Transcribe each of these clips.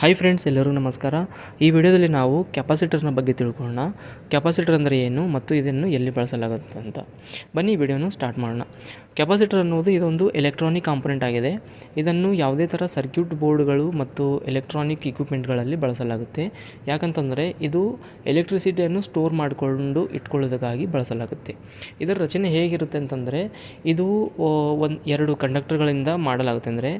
Hi friends ಎಲ್ಲರೂ ನಮಸ್ಕಾರ. ಈ ವಿಡಿಯೋದಲ್ಲಿ ನಾವು ಕೆಪಾಸಿಟರ್ನ ಬಗ್ಗೆ ತಿಳ್ಕೊಳ್ಳೋಣ. ಕೆಪಾಸಿಟರ್ ಅಂದರೆ ಏನು ಮತ್ತು ಇದನ್ನು ಎಲ್ಲಿ ಬಳಸಲಾಗುತ್ತೆ ಅಂತ. ಬನ್ನಿ ವಿಡಿಯೋನ ವಿಡಿಯೋನು ಸ್ಟಾರ್ಟ್ ಮಾಡೋಣ. ಕೆಪಾಸಿಟರ್ ಅನ್ನೋದು ಇದೊಂದು ಎಲೆಕ್ಟ್ರಾನಿಕ್ ಕಾಂಪೊನೆಂಟ್ ಆಗಿದೆ. ಇದನ್ನು ಯಾವುದೇ ಥರ ಸರ್ಕ್ಯೂಟ್ ಬೋರ್ಡ್ಗಳು ಮತ್ತು ಎಲೆಕ್ಟ್ರಾನಿಕ್ ಇಕ್ವಿಪ್ಮೆಂಟ್ಗಳಲ್ಲಿ ಬಳಸಲಾಗುತ್ತೆ. ಯಾಕಂತಂದರೆ ಇದು ಎಲೆಕ್ಟ್ರಿಸಿಟಿಯನ್ನು ಸ್ಟೋರ್ ಮಾಡಿಕೊಂಡು ಇಟ್ಕೊಳ್ಳೋದಕ್ಕಾಗಿ ಬಳಸಲಾಗುತ್ತೆ. ಇದರ ರಚನೆ ಹೇಗಿರುತ್ತೆ ಅಂತಂದರೆ ಇದು ಒಂದು ಎರಡು ಕಂಡಕ್ಟರ್ಗಳಿಂದ ಮಾಡಲಾಗುತ್ತೆ. ಅಂದರೆ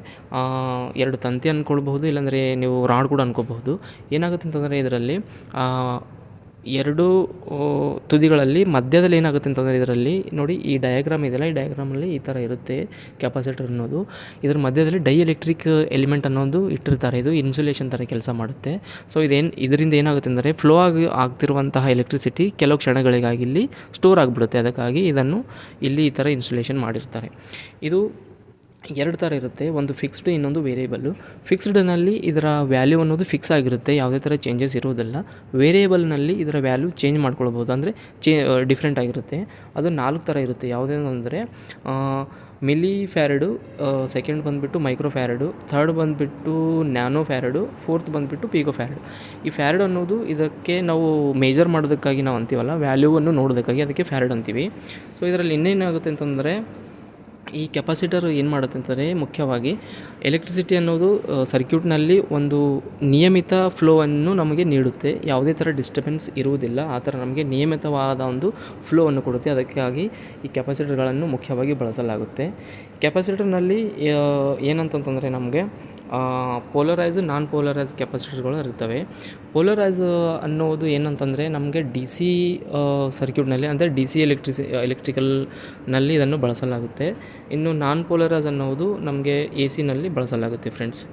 ಎರಡು ತಂತಿ ಅಂದ್ಕೊಳ್ಬಹುದು, ಇಲ್ಲಾಂದರೆ ನೀವು ರಾಡ್ ಕೂಡ ಅನ್ಕೋಬಹುದು. ಏನಾಗುತ್ತೆ ಅಂತಂದರೆ ಇದರಲ್ಲಿ ಎರಡು ತುದಿಗಳಲ್ಲಿ ಮಧ್ಯದಲ್ಲಿ ಏನಾಗುತ್ತೆ ಅಂತಂದರೆ ಇದರಲ್ಲಿ, ನೋಡಿ ಈ ಡಯಾಗ್ರಾಮ್ ಇದೆಯಲ್ಲ, ಈ ಡಯಾಗ್ರಾಮಲ್ಲಿ ಈ ಥರ ಇರುತ್ತೆ ಕೆಪಾಸಿಟರ್ ಅನ್ನೋದು. ಇದರ ಮಧ್ಯದಲ್ಲಿ ಡೈ ಎಲೆಕ್ಟ್ರಿಕ್ ಎಲಿಮೆಂಟ್ ಅನ್ನೋದು ಇಟ್ಟಿರ್ತಾರೆ. ಇದು ಇನ್ಸುಲೇಷನ್ ಥರ ಕೆಲಸ ಮಾಡುತ್ತೆ. ಸೊ ಇದೇನು, ಇದರಿಂದ ಏನಾಗುತ್ತೆ ಅಂದರೆ ಫ್ಲೋ ಆಗಿ ಆಗ್ತಿರುವಂತಹ ಎಲೆಕ್ಟ್ರಿಸಿಟಿ ಕೆಲವು ಕ್ಷಣಗಳಿಗಾಗಿ ಇಲ್ಲಿ ಸ್ಟೋರ್ ಆಗಿಬಿಡುತ್ತೆ. ಅದಕ್ಕಾಗಿ ಇದನ್ನು ಇಲ್ಲಿ ಈ ಥರ ಇನ್ಸುಲೇಷನ್ ಮಾಡಿರ್ತಾರೆ. ಇದು ಎರಡು ಥರ ಇರುತ್ತೆ. ಒಂದು ಫಿಕ್ಸ್ಡ್ ಇನ್ನೊಂದು ವೇರಿಯೇಬಲ್ಲು ಫಿಕ್ಸ್ಡ್ನಲ್ಲಿ ಇದರ ವ್ಯಾಲ್ಯೂ ಅನ್ನೋದು ಫಿಕ್ಸ್ ಆಗಿರುತ್ತೆ. ಯಾವುದೇ ಥರ ಚೇಂಜಸ್ ಇರೋದಿಲ್ಲ. ವೇರಿಯೇಬಲ್ನಲ್ಲಿ ಇದರ ವ್ಯಾಲ್ಯೂ ಚೇಂಜ್ ಮಾಡ್ಕೊಳ್ಬೋದು. ಅಂದರೆ ಚೇ ಡಿಫ್ರೆಂಟ್ ಆಗಿರುತ್ತೆ. ಅದು ನಾಲ್ಕು ಥರ ಇರುತ್ತೆ. ಯಾವುದೇನಂದರೆ ಮಿಲಿ ಫ್ಯಾರಡು ಸೆಕೆಂಡ್ ಬಂದುಬಿಟ್ಟು ಮೈಕ್ರೋ ಫ್ಯಾರಡು ಥರ್ಡ್ ಬಂದುಬಿಟ್ಟು ನ್ಯಾನೋ ಫ್ಯಾರಡು ಫೋರ್ತ್ ಬಂದುಬಿಟ್ಟು ಪೀಕೋ ಫ್ಯಾರಡು ಈ ಫ್ಯಾರಡ್ ಅನ್ನೋದು ಇದಕ್ಕೆ ನಾವು ಮೇಜರ್ ಮಾಡೋದಕ್ಕಾಗಿ ನಾವು ಅಂತೀವಲ್ಲ ವ್ಯಾಲ್ಯೂವನ್ನು ನೋಡೋದಕ್ಕಾಗಿ ಅದಕ್ಕೆ ಫ್ಯಾರಡ್ ಅಂತೀವಿ. ಸೊ ಇದರಲ್ಲಿ ಇನ್ನೇನಾಗುತ್ತೆ ಅಂತಂದರೆ ಈ ಕೆಪಾಸಿಟರ್ ಏನು ಮಾಡುತ್ತೆ ಅಂತಂದರೆ ಮುಖ್ಯವಾಗಿ ಎಲೆಕ್ಟ್ರಿಸಿಟಿ ಅನ್ನೋದು ಸರ್ಕ್ಯೂಟ್ನಲ್ಲಿ ಒಂದು ನಿಯಮಿತ ಫ್ಲೋವನ್ನು ನಮಗೆ ನೀಡುತ್ತೆ. ಯಾವುದೇ ಥರ ಡಿಸ್ಟರ್ಬೆನ್ಸ್ ಇರುವುದಿಲ್ಲ. ಆ ಥರ ನಮಗೆ ನಿಯಮಿತವಾದ ಒಂದು ಫ್ಲೋವನ್ನು ಕೊಡುತ್ತೆ. ಅದಕ್ಕಾಗಿ ಈ ಕೆಪಾಸಿಟರ್ಗಳನ್ನು ಮುಖ್ಯವಾಗಿ ಬಳಸಲಾಗುತ್ತೆ. ಕೆಪಾಸಿಟರ್ನಲ್ಲಿ ಏನಂತಂತಂದರೆ ನಮಗೆ ಪೋಲರೈಸ್ ನಾನ್ ಪೋಲರೈಸ್ ಕೆಪಾಸಿಟರ್ಗಳು ಇರ್ತವೆ. ಪೋಲರೈಸ್ ಅನ್ನೋದು ಏನಂತಂದರೆ ನಮಗೆ ಡಿ ಸಿ ಸರ್ಕ್ಯೂಟ್ನಲ್ಲಿ ಅಂದರೆ ಡಿ ಸಿ ಎಲೆಕ್ಟ್ರಿಸಿ ಎಲೆಕ್ಟ್ರಿಕಲ್ನಲ್ಲಿ ಇದನ್ನು ಬಳಸಲಾಗುತ್ತೆ. ಇನ್ನು ನಾನ್ ಪೋಲರೈಸ್ ಅನ್ನೋದು ನಮಗೆ ಎ ಸಿನಲ್ಲಿ ಬಳಸಲಾಗುತ್ತೆ ಫ್ರೆಂಡ್ಸ್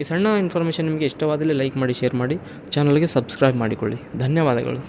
ಈ ಸಣ್ಣ ಇನ್ಫಾರ್ಮೇಷನ್ ನಿಮಗೆ ಇಷ್ಟವಾದಲ್ಲಿ ಲೈಕ್ ಮಾಡಿ ಶೇರ್ ಮಾಡಿ ಚಾನಲ್ಗೆ ಸಬ್ಸ್ಕ್ರೈಬ್ ಮಾಡಿಕೊಳ್ಳಿ. ಧನ್ಯವಾದಗಳು.